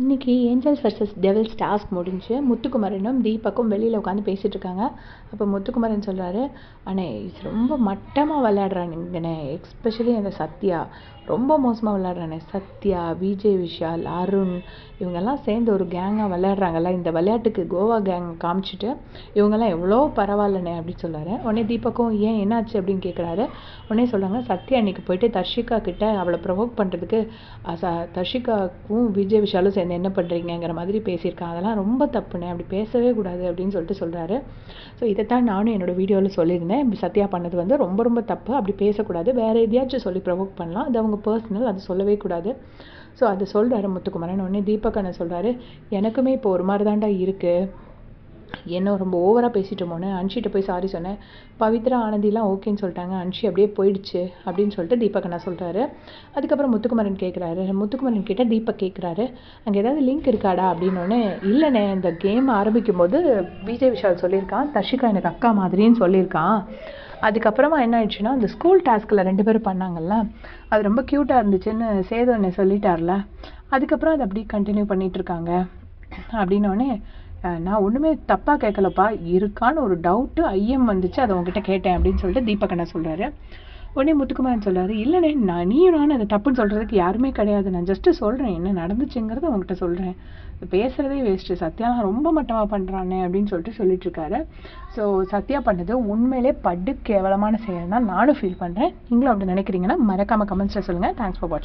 இன்னைக்கு Angeles versus devil's task முடிஞ்சு. முத்துக்குமரனும் தீபக்கும் வெளியில் உட்காந்து பேசிகிட்டு இருக்காங்க. அப்போ முத்துக்குமரன் சொல்கிறாரு அண்ணே இது ரொம்ப மட்டமாக விளையாடுறானுங்கண்ணே எக்ஸ்பெஷலி அந்த சத்யா. ரொம்ப மோசமாக விளையாடுறானே. சத்யா விஜய் விஷால் அருண் இவங்கெல்லாம் சேர்ந்து ஒரு கேங்காக விளையாடுறாங்கல்ல. இந்த விளையாட்டுக்கு கோவா கேங் காமிச்சிட்டு இவங்கெல்லாம் எவ்வளோ பரவாயில்லண்ணே அப்படின்னு சொல்கிறாரு உடனே தீபக்கும் ஏன் என்னாச்சு? அப்படின்னு கேட்குறாரு உடனே சொல்கிறாங்க சத்யா அன்னைக்கு போயிட்டு தர்ஷிகா கிட்ட அவளை ப்ரொவோக் பண்ணுறதுக்கு தர்ஷிகாவுக்கும் விஜய் விஷாலும் சேர்ந்து என்ன பண்ணுறீங்கங்கிற மாதிரி பேசியிருக்கான். அதெல்லாம் ரொம்ப தப்புண்ணே அப்படி பேசவே கூடாது அப்படின்னு சொல்லிட்டு சொல்கிறாரு ஸோ இதைத்தான் நானும் என்னோடய வீடியோவில் சொல்லியிருந்தேன். இப்படி சத்யா பண்ணது வந்து ரொம்ப ரொம்ப தப்பு. அப்படி பேசக்கூடாது. வேறு எதையாச்சும் சொல்லி ப்ரொவோக் பண்ணலாம். அது அவங்க பர்சனல் அது சொல்லவே கூடாது. ஸோ அதை சொல்கிறாரு முத்துக்குமரன். உடனே தீபக் அண்ணன் சொல்கிறாரு எனக்குமே இப்போ ஒரு மாதிரி தாண்டா இருக்குது என்ன ரொம்ப ஓவராக பேசிட்டோமோன்னு அன்ஷிட்ட போய் சாரி சொன்னேன். பவித்ரா ஆனந்திலாம் ஓகேன்னு சொல்லிட்டாங்க. அன்ஷி அப்படியே போயிடுச்சு அப்படின்னு சொல்லிட்டு தீபக் அண்ணா சொல்கிறாரு அதுக்கப்புறம் முத்துக்குமரன் கேட்குறாரு முத்துக்குமரன் கிட்டே தீபக் கேட்குறாரு அங்கே ஏதாவது லிங்க் இருக்காடா அப்படின்னோடனே இல்லைண்ணே இந்த கேம் ஆரம்பிக்கும் போது விஜய் விஷால் சொல்லியிருக்கான். தர்ஷிகா எனக்கு அக்கா மாதிரின்னு சொல்லியிருக்கான். அதுக்கப்புறமா என்ன ஆயிடுச்சுன்னா அந்த ஸ்கூல் டாஸ்கில் ரெண்டு பேரும் பண்ணாங்கல்ல அது ரொம்ப க்யூட்டாக இருந்துச்சுன்னு சேது என்னை சொல்லிட்டார்ல. அதுக்கப்புறம் அதை அப்படியே கண்டினியூ பண்ணிகிட்ருக்காங்க இருக்காங்க. அப்படின்னோடனே நான் ஒன்றுமே தப்பாக கேட்கலப்பா. இருக்கான்னு ஒரு டவுட்டு ஐயம் வந்துச்சு. அதை உங்ககிட்ட கேட்டேன் அப்படின்னு சொல்லிட்டு தீபக் அண்ணா சொல்கிறாரு உடனே முத்துக்குமாரன் சொல்கிறாரு இல்லைண்ணே நான் நீயும் நானும் அதை தப்புன்னு சொல்கிறதுக்கு யாருமே கிடையாது. நான் ஜஸ்ட்டு சொல்கிறேன் என்ன நடந்துச்சுங்கிறத உங்ககிட்ட சொல்கிறேன் பேசுகிறதே வேஸ்ட்டு சத்யாலாம் ரொம்ப மட்டமாக பண்ணுறானே அப்படின்னு சொல்லிட்டு சொல்லிட்டு இருக்காரு. ஸோ சத்யா பண்ணது உண்மையிலே படு கேவலமான செயல் தான். நானும் ஃபீல் பண்ணுறேன் நீங்களும் அப்படி நினைக்கிறீங்கன்னா மறக்காமல் கமெண்ட்ஸில் சொல்லுங்கள் தேங்க்ஸ் ஃபார் வாட்சிங்